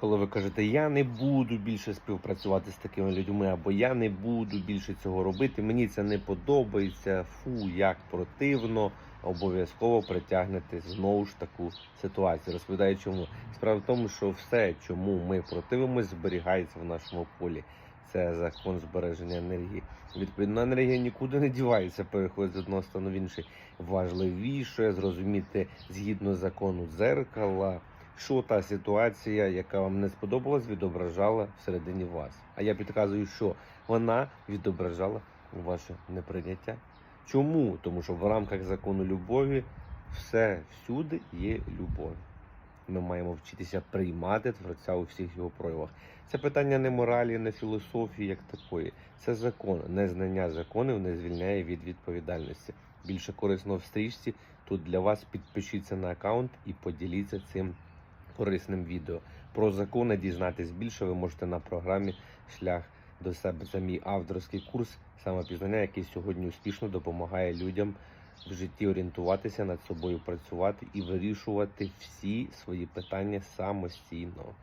коли ви кажете, я не буду більше співпрацювати з такими людьми, або я не буду більше цього робити, мені це не подобається, фу, як противно, обов'язково притягнете знову ж таку ситуацію. Розповідаю, чому справа в тому, що все, чому ми противимось, зберігається в нашому полі. Це закон збереження енергії. Відповідно, енергія нікуди не дівається, переходить з одного стану в інший. Важливіше зрозуміти згідно закону дзеркала, що та ситуація, яка вам не сподобалась, відображала всередині вас. А я підказую, що вона відображала ваше неприйняття. Чому? Тому що в рамках закону любові все всюди є любов. Ми маємо вчитися приймати творця у всіх його проявах. Це питання не моралі, не філософії як такої. Це закон. Незнання законів не звільняє від відповідальності. Більше корисно в стрічці. Тут для вас підпишіться на аккаунт і поділіться цим корисним відео. Про закони дізнатись більше ви можете на програмі Шлях до себе. Це мій авторський курс самопізнання, який сьогодні успішно допомагає людям в житті орієнтуватися над собою, працювати і вирішувати всі свої питання самостійно.